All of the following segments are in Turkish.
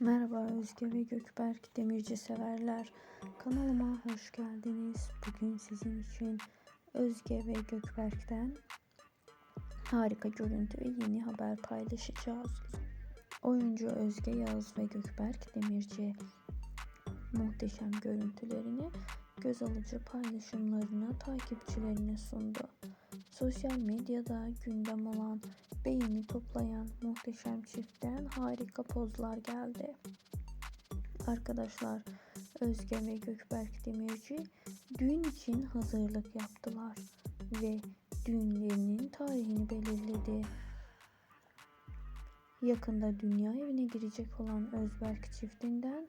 Merhaba Özge ve Gökberk Demirci severler. Kanalıma hoş geldiniz. Bugün sizin için Özge ve Gökberk'ten harika görüntü ve yeni haber paylaşacağız. Oyuncu Özge Yağız ve Gökberk Demirci muhteşem görüntülerini göz alıcı paylaşımlarını takipçilerine sundu. Sosyal medyada gündem olan beğeni toplayan muhteşem çiftten harika pozlar geldi. Arkadaşlar Özge ve Gökberk Demirci düğün için hazırlık yaptılar ve düğünlerinin tarihini belirledi. Yakında dünya evine girecek olan Özberk çiftinden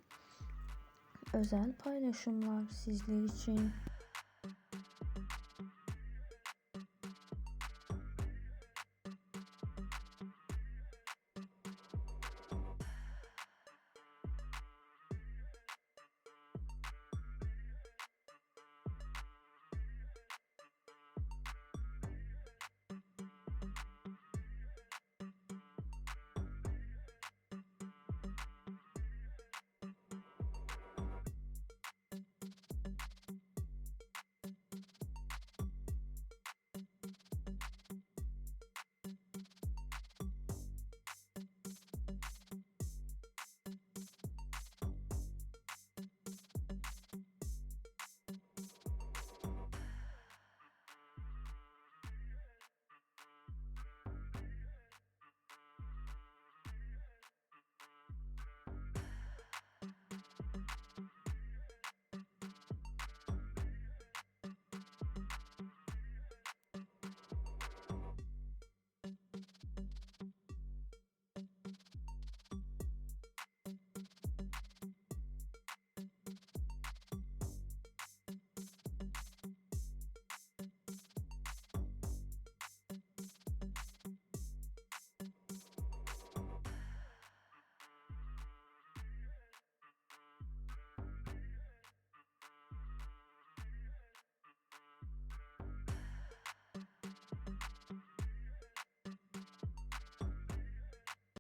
özel paylaşımlar sizler için.